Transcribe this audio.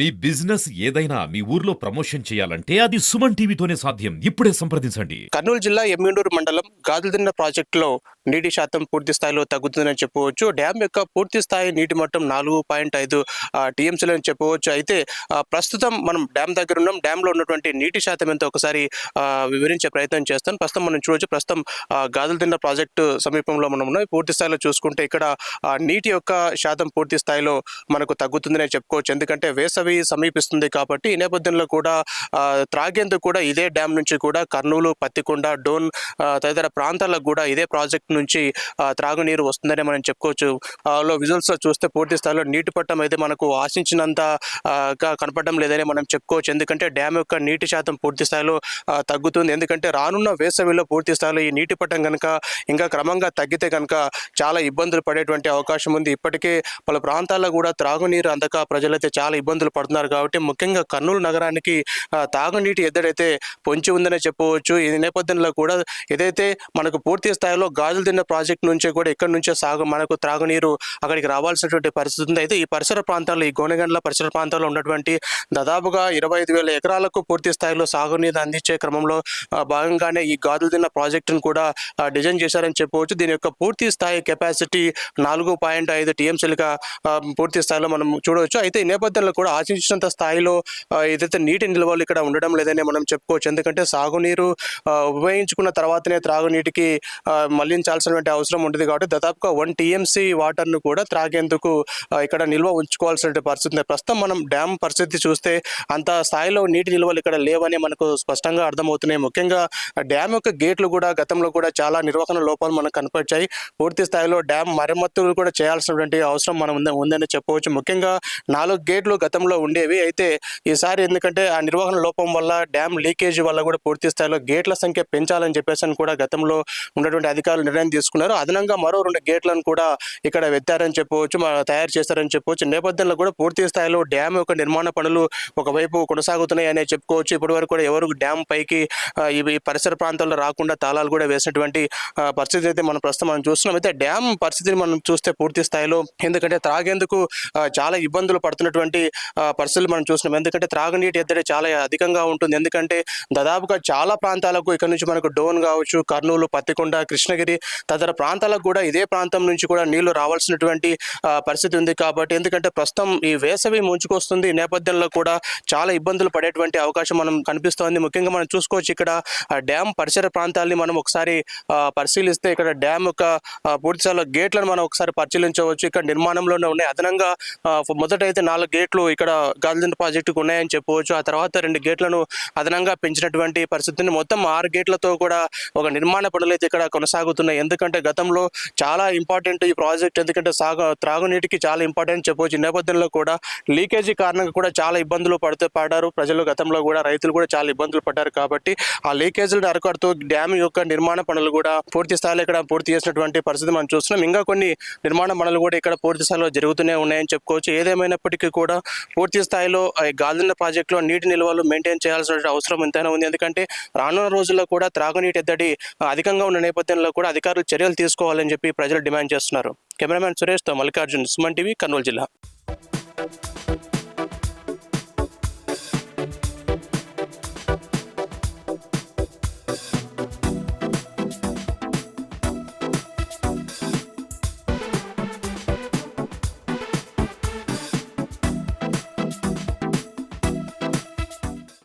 మీ business ఏదైనా మీ ఊర్లో promotion చేయాలంటే అది సుమన్ టీవీతోనే సాధ్యం. ఇప్పుడే సంప్రదించండి. కర్నూలు జిల్లా ఎమ్మిండూరు మండలం గాజుదిన్న ప్రాజెక్టులో నీటి శాతం పూర్తి స్థాయిలో తగ్గుతుందని చెప్పవచ్చు. డ్యామ్ యొక్క పూర్తి స్థాయి నీటి మట్టం నాలుగు పాయింట్ ఐదు టీఎంసీలని అని చెప్పవచ్చు. అయితే ప్రస్తుతం మనం డ్యామ్ దగ్గర ఉన్నాం. డ్యామ్లో ఉన్నటువంటి నీటి శాతం ఎంతో ఒకసారి వివరించే ప్రయత్నం చేస్తాను. ప్రస్తుతం మనం చూడవచ్చు ప్రస్తుతం గాజులదిండ ప్రాజెక్టు సమీపంలో మనం ఉన్నాం. పూర్తి స్థాయిలో చూసుకుంటే ఇక్కడ నీటి యొక్క శాతం పూర్తి స్థాయిలో మనకు తగ్గుతుందనే చెప్పుకోవచ్చు. ఎందుకంటే వేసవి సమీపిస్తుంది కాబట్టి ఈ నేపథ్యంలో కూడా త్రాగేందుకు కూడా ఇదే డ్యామ్ నుంచి కూడా కర్నూలు పత్తికొండ డోన్ తదితర ప్రాంతాలకు కూడా ఇదే ప్రాజెక్ట్ నుంచి త్రాగునీరు వస్తుందని మనం చెప్పుకోవచ్చు. లో విజువల్స్ చూస్తే పూర్తి స్థాయిలో నీటి పట్టం అయితే మనకు ఆశించినంత కనపడడం లేదని మనం చెప్పుకోవచ్చు. ఎందుకంటే డ్యామ్ యొక్క నీటి శాతం పూర్తి స్థాయిలో తగ్గుతుంది. ఎందుకంటే రానున్న వేసవిలో పూర్తి స్థాయిలో ఈ నీటి పట్టం కనుక ఇంకా క్రమంగా తగ్గితే కనుక చాలా ఇబ్బందులు పడేటువంటి అవకాశం ఉంది. ఇప్పటికే పలు ప్రాంతాల్లో కూడా త్రాగునీరు అందక ప్రజలైతే చాలా ఇబ్బందులు పడుతున్నారు కాబట్టి ముఖ్యంగా కర్నూలు నగరానికి తాగునీటి ఎద్దడైతే పొంచి ఉందనే చెప్పవచ్చు ఈ నేపథ్యంలో కూడా ఏదైతే మనకు పూర్తి స్థాయిలో గాజులు తిన్న ప్రాజెక్ట్ నుంచే కూడా ఇక్కడ నుంచే సాగు మనకు త్రాగునీరు అక్కడికి రావాల్సినటువంటి పరిస్థితి ఉంది. అయితే ఈ పరిసర ప్రాంతాల్లో ఈ గోనెగండ్ల పరిసర ప్రాంతాల్లో ఉన్నటువంటి దాదాపుగా ఇరవై ఐదు వేల ఎకరాలకు పూర్తి స్థాయిలో సాగునీరు అందించే క్రమంలో భాగంగానే ఈ గాజులు తిన్న ప్రాజెక్టును కూడా డిజైన్ చేశారని చెప్పవచ్చు. దీని యొక్క పూర్తి స్థాయి కెపాసిటీ నాలుగు పాయింట్ ఐదు టీఎంసీలుగా పూర్తి స్థాయిలో మనం చూడవచ్చు. అయితే ఈ నేపథ్యంలో కూడా ఆశించినంత స్థాయిలో ఏదైతే నీటి నిల్వలు ఇక్కడ ఉండడం లేదని మనం చెప్పుకోవచ్చు. ఎందుకంటే సాగునీరు ఉపయోగించుకున్న తర్వాతనే త్రాగునీటికి మళ్ళించాలి మళ్ళించాల్సినటువంటి అవసరం ఉంటుంది కాబట్టి దాదాపుగా వన్ టీఎంసీ వాటర్ను కూడా త్రాగేందుకు ఇక్కడ నిల్వ ఉంచుకోవాల్సిన పరిస్థితి ప్రస్తుతం మనం డ్యామ్ పరిస్థితి చూస్తే అంత స్థాయిలో నీటి నిల్వలు ఇక్కడ లేవని మనకు స్పష్టంగా అర్థమవుతున్నాయి. ముఖ్యంగా డ్యామ్ యొక్క గేట్లు కూడా గతంలో కూడా చాలా నిర్వహణ లోపాలు మనకు కనపరిచాయి. పూర్తి స్థాయిలో డ్యామ్ మరమ్మతులు కూడా చేయాల్సినటువంటి అవసరం మనం ఉందని చెప్పవచ్చు. ముఖ్యంగా నాలుగు గేట్లు గతంలో ఉండేవి. అయితే ఈసారి ఎందుకంటే ఆ నిర్వహణ లోపం వల్ల డ్యామ్ లీకేజ్ వల్ల కూడా పూర్తి స్థాయిలో గేట్ల సంఖ్య పెంచాలని చెప్పేసి అని కూడా గతంలో ఉన్నటువంటి అధికారులు నిర్ణయం తీసుకున్నారు. అదనంగా మరో రెండు గేట్లను కూడా ఇక్కడ వెత్తారని చెప్పవచ్చు తయారు చేస్తారని చెప్పవచ్చు. నేపథ్యంలో కూడా పూర్తి స్థాయిలో డ్యామ్ యొక్క నిర్మాణ పనులు ఒకవైపు కొనసాగుతున్నాయి అనే చెప్పుకోవచ్చు. ఇప్పటి వరకు కూడా ఎవరు డ్యామ్ పైకి ఇవి పరిసర ప్రాంతాల్లో రాకుండా తాళాలు కూడా వేసినటువంటి పరిస్థితి అయితే మనం ప్రస్తుతం మనం చూస్తున్నాం. అయితే డ్యామ్ పరిస్థితిని మనం చూస్తే పూర్తి స్థాయిలో ఎందుకంటే త్రాగేందుకు చాలా ఇబ్బందులు పడుతున్నటువంటి పరిస్థితులు మనం చూస్తున్నాం. ఎందుకంటే త్రాగునీటి ఎద్దడి చాలా అధికంగా ఉంటుంది. ఎందుకంటే దాదాపుగా చాలా ప్రాంతాలకు ఇక్కడ నుంచి మనకు డోన్ కావచ్చు కర్నూలు పత్తికొండ కృష్ణగిరి తదితర ప్రాంతాలకు కూడా ఇదే ప్రాంతం నుంచి కూడా నీళ్ళు రావాల్సినటువంటి పరిస్థితి ఉంది కాబట్టి ఎందుకంటే ప్రస్తుతం ఈ వేసవి ముంచుకొస్తుంది. ఈ నేపథ్యంలో కూడా చాలా ఇబ్బందులు పడేటువంటి అవకాశం మనం కనిపిస్తోంది. ముఖ్యంగా మనం చూసుకోవచ్చు ఇక్కడ డ్యామ్ పరిసర ప్రాంతాల్ని మనం ఒకసారి ఆ, పరిశీలిస్తే ఇక్కడ డ్యామ్ యొక్క ఆ, పూర్తి గేట్లను మనం ఒకసారి పరిశీలించవచ్చు. ఇక్కడ నిర్మాణంలోనే ఉన్నాయి. అదనంగా మొదట అయితే నాలుగు గేట్లు ఇక్కడ గాంధీ ప్రాజెక్టుకు ఉన్నాయని చెప్పవచ్చు. ఆ తర్వాత రెండు గేట్లను అదనంగా పెంచినటువంటి పరిస్థితిని మొత్తం ఆరు గేట్లతో కూడా ఒక నిర్మాణ పనులు అయితే ఇక్కడ కొనసాగుతున్నాయి. ఎందుకంటే గతంలో చాలా ఇంపార్టెంట్ ఈ ప్రాజెక్ట్ ఎందుకంటే సాగు త్రాగునీటికి చాలా ఇంపార్టెంట్ చెప్పవచ్చు. నేపథ్యంలో కూడా లీకేజీ కారణంగా కూడా చాలా ఇబ్బందులు పడుతూ పడ్డారు. ప్రజలు గతంలో కూడా రైతులు కూడా చాలా ఇబ్బందులు పడ్డారు కాబట్టి ఆ లీకేజీలను అరకడుతూ డ్యామ్ యొక్క నిర్మాణ పనులు కూడా పూర్తి స్థాయిలో ఇక్కడ పూర్తి చేసినటువంటి పరిస్థితి మనం చూస్తున్నాం. ఇంకా కొన్ని నిర్మాణ పనులు కూడా ఇక్కడ పూర్తి స్థాయిలో జరుగుతూనే ఉన్నాయని చెప్పుకోవచ్చు. ఏదేమైనప్పటికీ కూడా పూర్తి స్థాయిలో గాలిన ప్రాజెక్టులో నీటి నిల్వలు మెయింటైన్ చేయాల్సిన అవసరం ఎంతైనా ఉంది. ఎందుకంటే రానున్న రోజుల్లో కూడా త్రాగునీటి ఎద్దడి అధికంగా ఉన్న నేపథ్యంలో కూడా అధికారులు చర్యలు తీసుకోవాలని చెప్పి ప్రజలు డిమాండ్ చేస్తున్నారు. కెమెరామ్యాన్ సురేష్తో మల్లికార్జున్ సుమన్ టీవీ కర్నూలు జిల్లా.